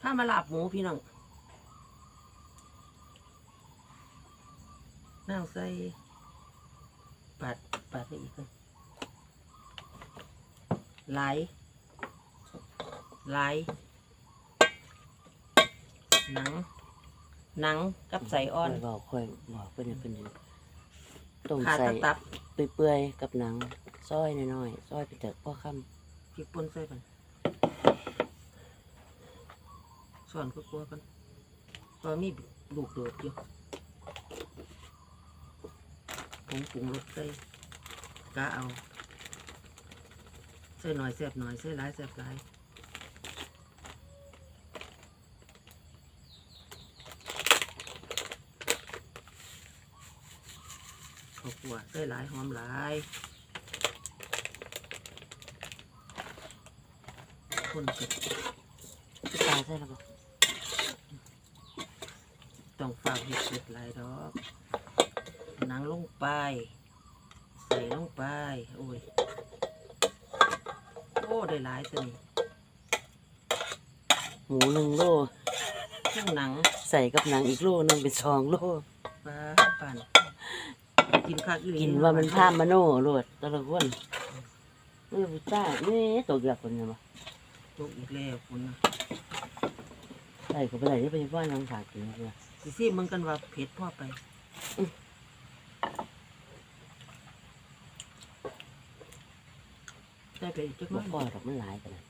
ถ้ามาลาบหมูพี่น้องนั่งใส่ปาดปาดไปอีกเลยไหลไหลหนัง หนังกับใส่อ่อนค่อยบอกค่อยบอกเพิ่นให้เพิ่นต้มขาใส่ตะตับเปื่อยๆกับหนังซอยน้อยๆซอยไปเถอะพ่อค่ำพริกป่นใส่กัน ส่วนก็กลัวกันก็มีลูกโดดอยู่ผงปรุงรสใส่กะเอาใส่หน่อยแซ่บหน่อยใส่หลายแซ่บหลายข้าวคั่วใส่หลายหอมหลายคนก็พี่ตายใส่แล้วบ่ ต้องฝากเห็ดเห็ดหลายดอกหนังลงไป ใส่ลงไป โอ้ย โอ้ได้หลายตัวนี้หมูหนึ่งโลเครื่องหนังใส่กับหนังอีกโลหนึงเป็นสองโลปลาปั่นกินคักอีหลีกินว่ามันท่ามมโนโลดแตะละคนเออพี่ตานี่ตกเยากคนเนี่ยบ่ตกอีกแล้วคุณนะใส่ก็ไปไหนที่ไปว่ายังขาดกินเลย สิซี่มึงกันว่าเผ็ดพ่อไปได้ไปอีกจักหบ่น้อยพอดอกมันหลายกันนะ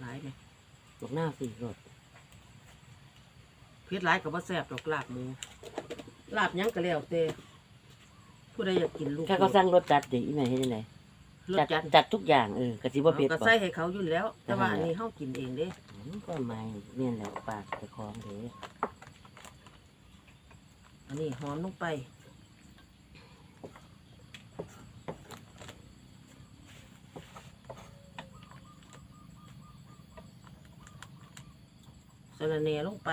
หลายไหมดอกหน้าสี่รสเผ็ดหลายกับว่าแซ่บดอกลาบหมูลาบหยังก็แล้วแต่ผู้ใดอยากกินลูกแค่เขาสั่งรสจัดเดี๋ยวอีแม่เฮ็ดจังไดรสจัดจัดจัดทุกอย่างเออกะสิบ่เผ็ดก็บ่ใส่ให้เขาอยู่แล้ว แต่ว่าอันนี้เฮากินเองเด้อืมก็ไม่เมียนแหล้วปากไปคล้องเด้ อันนี้หอมลงไป สะระแหน่ลงไป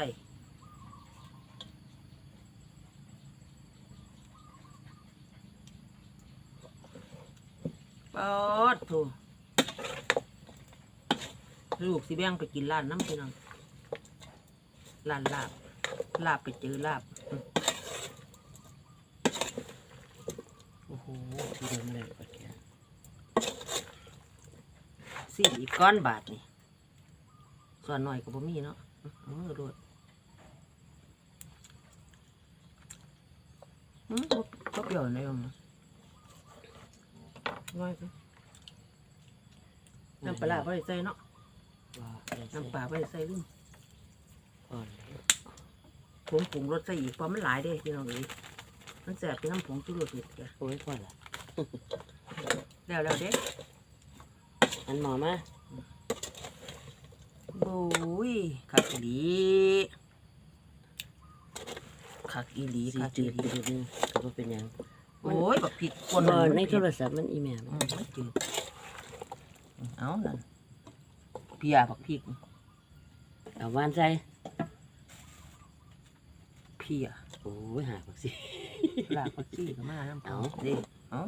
ปอดถูลูกสิแบ่งไปกินร้านน้ำพี่น้องร้านลาบ ลาบไปเจอลาบ อ้โหที่เดิมเลยปะแกสี่อีกก้อนบาทนี่ส่วนหน่อยก็บ่มีเนาะเอามือโดดอืมบ่บ่เปรี้ยวเลยอะน้อยไปน้ำปลาร้าบ่ได้ใส่เนาะว่าน้ำปลาบ่ได้ใส่ลืมก่อนผงปรุงรสใส่อีกเพราะมันหลายเด้พี่น้องเอ้ย มันแสบเป็นน้ำผงจุรสอีกจ้ะโอ้ยก่อนละแล้วแล้วเด้อันหมอมาบุ้ยคักอีหลีคักอีหลีสีคักจือีดหลีจืดนึงก็บ่เป็นหยังโอ้ยบักผิดคนบ่มัในนโทรศัพท์มันอีแม่อืมันมมันจืดเอานั่นเพียบักพริกเอาหวานใส่เพียโอ้ยหาบักสิ ลากบักซี่ก็มาน้ำเอาเด้เอา